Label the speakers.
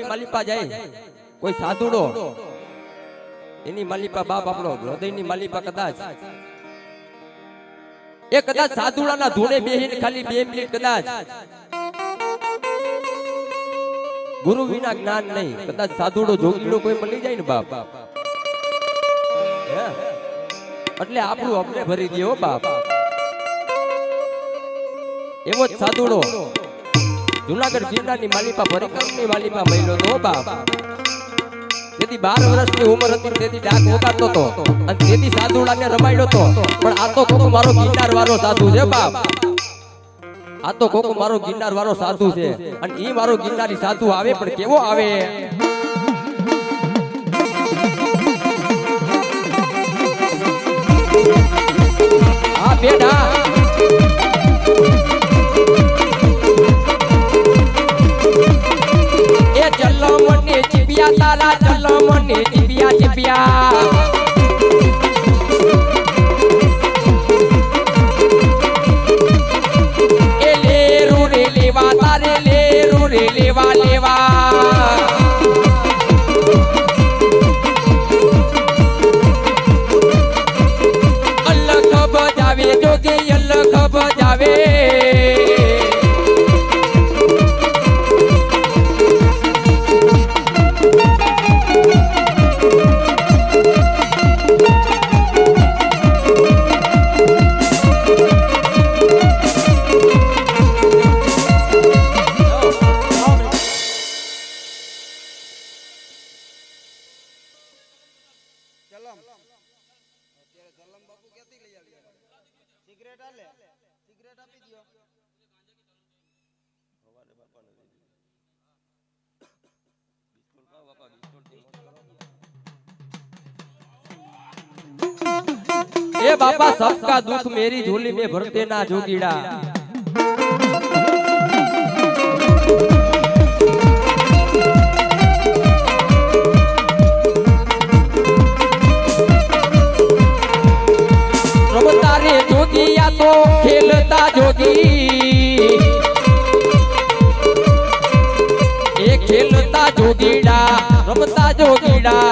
Speaker 1: માલિપા જાય. કોઈ સાધુડો? એની માલિપા બાપ આપણો હૃદયની માલિપા કદાચ. એ કદાચ સાધુડાના ધૂણે બેહીને ખાલી બે મિનિટ કદાચ. ગુરુ વિના જ્ઞાન નહીં. કદાચ સાધુડો જોગીડો કોઈ મળી જાય ને બાપ? એટલે આપણું અમને ભરી દે બાપ. એવો જ સાધુડો. જુનાગઢ જિલ્લાની માલિપા પરિક્રમની માલિપા મહિલો તો બાપ. તેથી બાર વર્ષની ઉંમર હતી, તેથી ડાક વગાડતો હતો અને તેથી સાધુડાને રમાડ્યો હતો. પણ આ તો કોકો મારો ગિરનાર વાળો સાધુ છે, બાપ. આ તો કોકો મારો ગિરનાર વાળો સાધુ છે અને ઈ મારો ગિરનારી સાધુ આવે પણ કેવો આવે? આ ચીપિયા એ લેરું રે લેવા તારે લેરું રે લેવા લેવા
Speaker 2: ચલમ અત્યારે ચલમ બાપુ ક્યાંથી લઈ આવ્યા સિગરેટ આલે સિગરેટ આપી દ્યો
Speaker 1: ए बाबा सबका दुख मेरी झोली में भरते ना जोगीड़ा જોગીડા